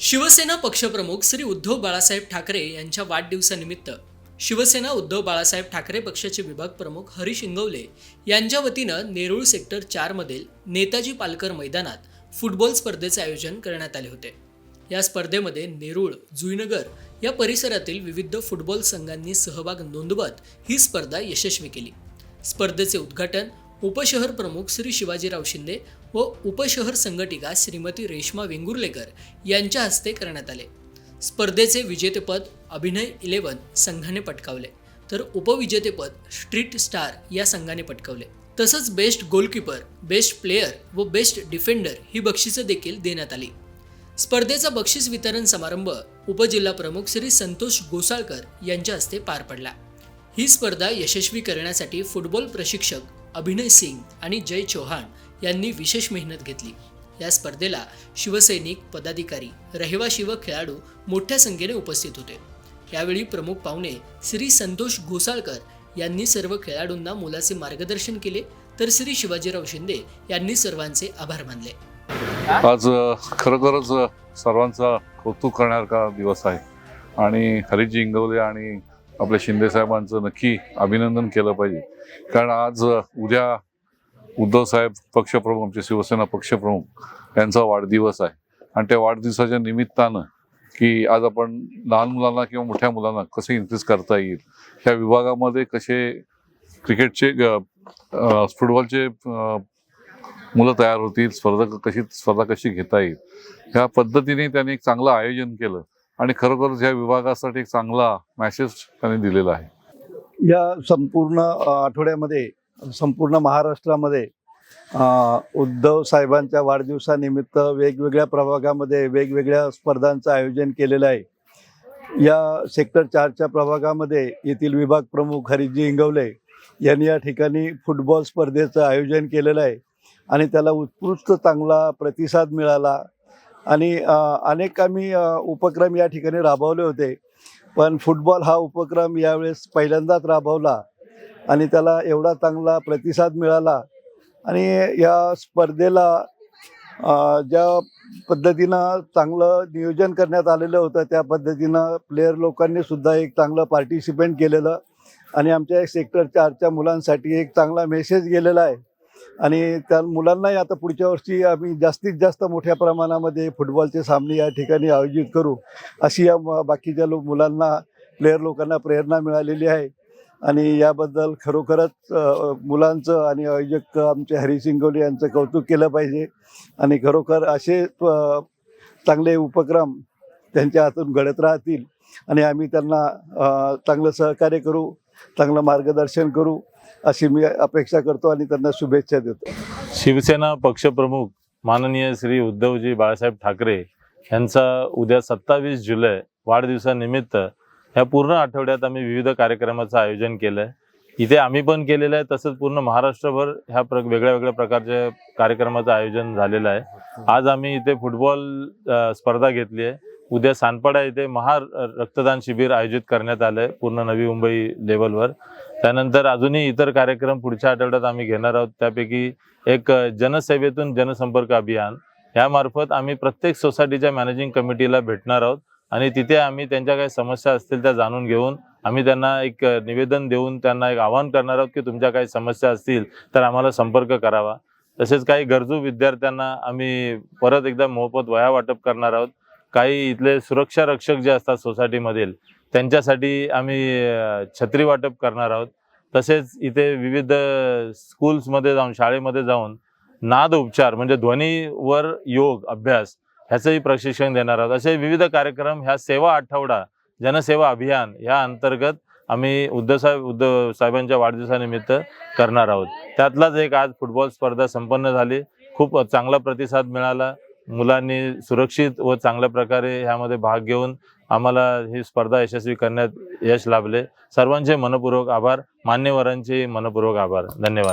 शिवसेना पक्षप्रमुख श्री उद्धव बाळासाहेब ठाकरे यांच्या वाढदिवसानिमित्त शिवसेना उद्धव बाळासाहेब ठाकरे पक्षाचे विभाग प्रमुख हरीश इंगवले यांच्या वतीनं नेरूळ सेक्टर चारमधील नेताजी पालकर मैदानात फुटबॉल स्पर्धेचे आयोजन करण्यात आले होते. या स्पर्धेमध्ये नेरूळ जुईनगर या परिसरातील विविध फुटबॉल संघांनी सहभाग नोंदवत ही स्पर्धा यशस्वी केली. स्पर्धेचे उद्घाटन उपशहर प्रमुख श्री शिवाजीराव शिंदे व उपशहर संघटिका श्रीमती रेश्मा वेंगुर्लेकर यांच्या हस्ते करण्यात आले. स्पर्धेचे विजेतेपद अभिनय इलेव्हन संघाने पटकावले तर उपविजेतेपद स्ट्रीट स्टार या संघाने पटकावले. तसंच बेस्ट गोलकीपर बेस्ट प्लेयर व बेस्ट डिफेंडर ही बक्षिसं देखील देण्यात आली. स्पर्धेचा बक्षीस वितरण समारंभ उपजिल्हा प्रमुख श्री संतोष गोसाळकर यांच्या हस्ते पार पडला. ही स्पर्धा यशस्वी करण्यासाठी फुटबॉल प्रशिक्षक अभिनय सिंग आणि जय चौहान यांनी विशेष मेहनत घेतली. या स्पर्धेला शिवसैनिक पदाधिकारी रहिवाशी व खेळाडू मोठ्या संख्येने उपस्थित होते. यावेळी प्रमुख पाहुणे श्री संतोष घोसाळकर यांनी सर्व खेळाडूंना मोलाचे मार्गदर्शन केले तर श्री शिवाजीराव शिंदे यांनी सर्वांचे आभार मानले. आज खरोखरच सर्वांचा कौतुक करण्यासारखा दिवस आहे. आणि हरिजी इंगवले आणि आपल्या शिंदे साहेबांचं नक्की अभिनंदन केलं पाहिजे. कारण आज उद्या उद्धव साहेब पक्षप्रमुख आमचे शिवसेना पक्षप्रमुख यांचा वाढदिवस आहे. आणि त्या वाढदिवसाच्या निमित्तानं की आज आपण लहान मुलांना किंवा मोठ्या मुलांना कसे इन्क्रीज करता येईल ह्या विभागामध्ये कसे क्रिकेटचे फुटबॉलचे मुलं तयार होतील स्पर्धा कशी स्पर्धा कशी घेता येईल ह्या पद्धतीने त्यांनी एक चांगलं आयोजन केलं. आणि खरोखरच ह्या विभागासाठी एक चांगला मॅसेज त्यांनी दिलेला आहे. या संपूर्ण आठवड्यामध्ये संपूर्ण महाराष्ट्रामध्ये उद्धव साहेबांच्या वाढदिवसानिमित्त वेगवेगळ्या प्रभागामध्ये वेगवेगळ्या स्पर्धांचं आयोजन केलेलं आहे. या सेक्टर चारच्या प्रभागामध्ये येथील विभाग प्रमुख हरिजी इंगवले यांनी या ठिकाणी फुटबॉल स्पर्धेचं आयोजन केलेलं आहे. आणि त्याला उत्कृष्ट चांगला प्रतिसाद मिळाला. आणि अनेक आम्ही उपक्रम या ठिकाणी राबवले होते. पण फुटबॉल हा उपक्रम यावेळेस पहिल्यांदाच राबवला आणि त्याला एवढा चांगला प्रतिसाद मिळाला. आणि या स्पर्धेला ज्या पद्धतीनं चांगलं नियोजन करण्यात आलेलं होतं त्या पद्धतीनं प्लेयर लोकांनी सुद्धा एक चांगलं पार्टिसिपेंट केलेलं. आणि आमच्या सेक्टर चारच्या मुलांसाठी एक चांगला मेसेज गेलेला आहे. आणि त्या मुलांनाही आता पुढच्या वर्षी आम्ही जास्तीत जास्त मोठ्या प्रमाणामध्ये फुटबॉलचे सामने या ठिकाणी आयोजित करू अशी या बाकीच्या लोक मुलांना प्लेयर लोकांना प्रेरणा मिळालेली आहे. आणि याबद्दल खरोखरच मुलांचं आणि आयोजक आमचे हरी सिंगोली यांचं कौतुक केलं पाहिजे. आणि खरोखर असे चांगले उपक्रम त्यांच्या हातून घडत राहतील. आणि आम्ही त्यांना चांगलं सहकार्य करू चांगलं मार्गदर्शन करू. अशी मी अपेक्षा करतो आणि त्यांना शुभेच्छा देतो. शिवसेना पक्षप्रमुख माननीय श्री उद्धवजी बाळासाहेब ठाकरे यांचा उद्या सत्तावीस जुलै वाढदिवसानिमित्त या पूर्ण आठवड्यात आम्ही विविध कार्यक्रमाचं आयोजन केलं आहे इथे आम्ही पण केलेलं आहे तसंच पूर्ण महाराष्ट्रभर ह्या प्र वेगळ्या वेगळ्या प्रकारच्या कार्यक्रमाचं आयोजन झालेलं आहे. आज आम्ही इथे फुटबॉल स्पर्धा घेतली आहे. उद्या सानपाडा इथे महा रक्तदान शिबिर आयोजित करण्यात आलं आहे पूर्ण नवी मुंबई लेवलवर. त्यानंतर अजूनही इतर कार्यक्रम पुढच्या आठवड्यात आम्ही घेणार आहोत. त्यापैकी एक जनसेवेतून जनसंपर्क अभियान. यामार्फत आम्ही प्रत्येक सोसायटीच्या मॅनेजिंग कमिटीला भेटणार आहोत आणि तिथे आम्ही त्यांच्या काही समस्या असतील त्या जाणून घेऊन आम्ही त्यांना एक निवेदन देऊन त्यांना एक आवाहन करणार आहोत की तुमच्या काही समस्या असतील तर आम्हाला संपर्क करावा. तसेच काही गरजू विद्यार्थ्यांना आम्ही परत एकदा मोफत वया वाटप करणार आहोत. काही इथले सुरक्षा रक्षक जे असतात सोसायटीमधील त्यांच्यासाठी आम्ही छत्री वाटप करणार आहोत. तसेच इथे विविध स्कूल्समध्ये जाऊन शाळेमध्ये जाऊन नाद उपचार म्हणजे ध्वनीवर योग अभ्यास ह्याचंही प्रशिक्षण देणार आहोत. असे विविध कार्यक्रम ह्या सेवा आठवडा जनसेवा अभियान ह्या अंतर्गत आम्ही उद्धवसाहेब उद्धव साहेबांच्या वाढदिवसानिमित्त करणार आहोत. त्यातलाच एक आज फुटबॉल स्पर्धा संपन्न झाली. खूप चांगला प्रतिसाद मिळाला. मुलांनी सुरक्षित व चांगल्या प्रकारे ह्यामध्ये भाग घेऊन आम्हाला ही स्पर्धा यशस्वी करण्यात यश लाभले. सर्वांचे मनपूर्वक आभार. मान्यवरांचे मनपूर्वक आभार. धन्यवाद.